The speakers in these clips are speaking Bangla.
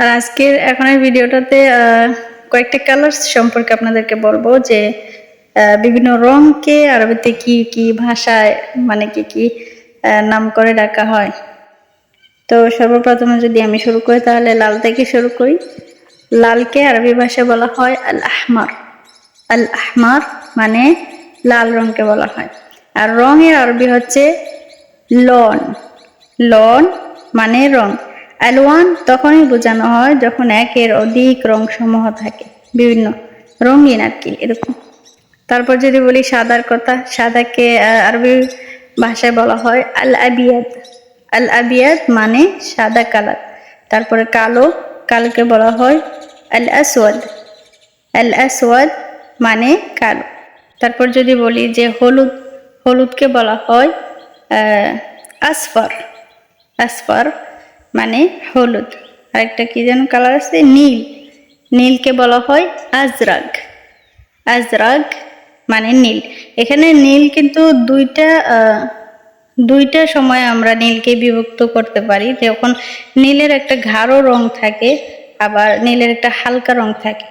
আর আজকের এখন এই ভিডিওটাতে কয়েকটা কালার সম্পর্কে আপনাদেরকে বলব যে বিভিন্ন রংকে আরবিতে কি কি ভাষায় মানে কি কি নাম করে ডাকা হয়। তো সর্বপ্রথমে যদি আমি শুরু করি, তাহলে লাল থেকে শুরু করি। লালকে আরবি ভাষায় বলা হয় আল আহমার আল আহমার মানে লাল রংকে বলা হয়। আর রঙের আরবি হচ্ছে লন। লন মানে রং। আলওয়ান তখনই বোঝানো হয় যখন একের অধিক রং সমূহ থাকে, বিভিন্ন রঙিন আর কি, এরকম। তারপর যদি বলি সাদার কথা, সাদাকে আরবি ভাষায় বলা হয় আল আবিয়াদ আল আবিয়াদ মানে সাদা কালার। তারপরে কালো, কালোকে বলা হয় আল আসওয়াদ আল আসওয়াদ মানে কালো। তারপর যদি বলি যে হলুদ, হলুদকে বলা হয় আসফর। আসফর মানে হলুদ। আরেকটা কি যেন কালার আছে? নীল। নীলকে বলা হয় আজরাগ। আজরাগ মানে নীল। এখানে নীল কিন্তু দুইটা দুইটা সময় আমরা নীলকে বিভক্ত করতে পারি। যখন নীলের একটা গাঢ় রং থাকে, আবার নীলের একটা হালকা রং থাকে।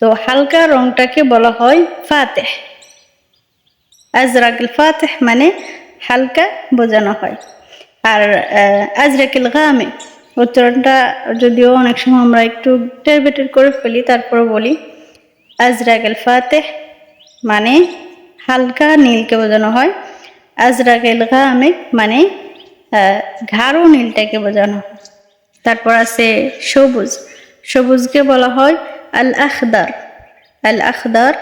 তো হালকা রংটাকে বলা হয় ফাতেহ। আজরাকুল ফাতেহ মানে হালকা বোঝানো হয়। আর আজরাকুল গামে। উচ্চারণটা যদিও অনেক সময় আমরা একটু টেরবেটের করে ফেলি তারপর বলি। আজরাকুল ফাতেহ মানে হালকা নীলকে বোঝানো হয়। আজরাকুল গামে মানে গাঢ় নীলটাকে বোঝানো হয়। তারপর আছে সবুজ। সবুজকে বলা হয় আল আখদার আল আখদার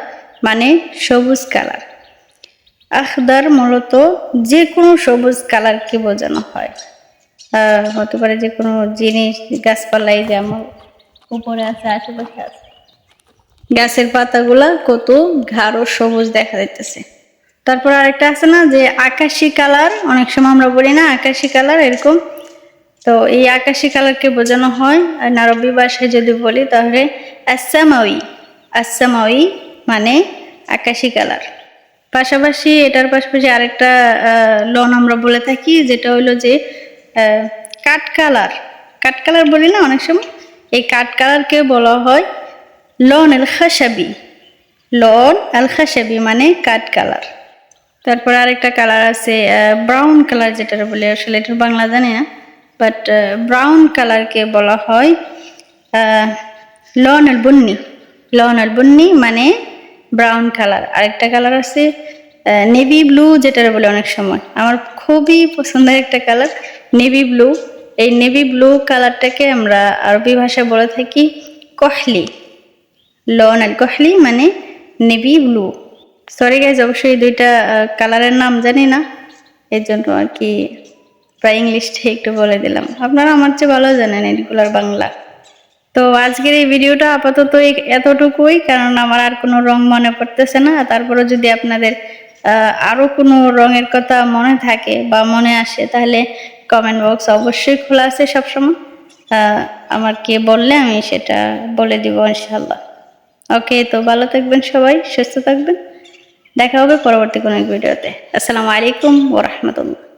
মানে সবুজ কালার। আখদার মূলত যে কোনো সবুজ কালারকে বোঝানো হয়। হতে পারে যে কোনো জিনিস, গাছপালাই যেমন উপরে আছে, আশেপাশে আছে। গাছের পাতাগুলা কত গাঢ় সবুজ দেখা যাইতেছে। তারপর আরেকটা আছে না, যে আকাশি কালার অনেক সময় আমরা বলি না আকাশি কালার এরকম। তো এই আকাশি কালারকে বোঝানো হয়। আর আরবি ভাষায় যদি বলি, তাহলে আসামাউই আসামাউই মানে আকাশি কালার পাশাপাশি এটার পাশাপাশি আরেকটা লন আমরা বলে থাকি, যেটা হলো যে কাঠ কালার কাঠ কালার বলি না অনেক সময়? এই কাঠ কালারকে বলা হয় লন এল খাসাবি লন আল খাসাবি মানে কাঠ কালার তারপর আরেকটা কালার আছে ব্রাউন কালার যেটা বলে, আসলে এটা বাংলা জানি না বাট ব্রাউন কালারকে বলা হয় লন আল বুন্নি লন আল বুন্নি মানে ব্রাউন কালার আরেকটা কালার আছে নেভি ব্লু যেটা বলে অনেক সময়। আমার খুবই পছন্দের একটা কালার নেভি ব্লু এই নেভি ব্লু কালারটাকে আমরা আরবি ভাষায় বলে থাকি কহলি। লন আর কহলি মানে নেভি ব্লু সরি গাইজ অবশ্যই দুইটা কালারের নাম জানি না। এর জন্য আর কি প্রায় ইংলিশটা একটু বলে দিলাম। আপনারা আমার চেয়ে ভালো জানেন এগুলার বাংলা। তো আজকের এই ভিডিওটা আপাতত এতটুকুই কারণ আমার আর কোনো রং মনে পড়তেছে না। তারপরে যদি আপনাদের আহ, আরও কোনো রঙের কথা মনে থাকে বা মনে আসে তাহলে কমেন্ট বক্স অবশ্যই খোলা আছে সবসময়। আহ, আমাকে বললে আমি সেটা বলে দিব ইনশাল্লাহ ওকে তো ভালো থাকবেন সবাই সুস্থ থাকবেন। দেখা হবে পরবর্তী কোনো এক ভিডিওতে। আসসালামু আলাইকুম ওরহমতুল্লাহ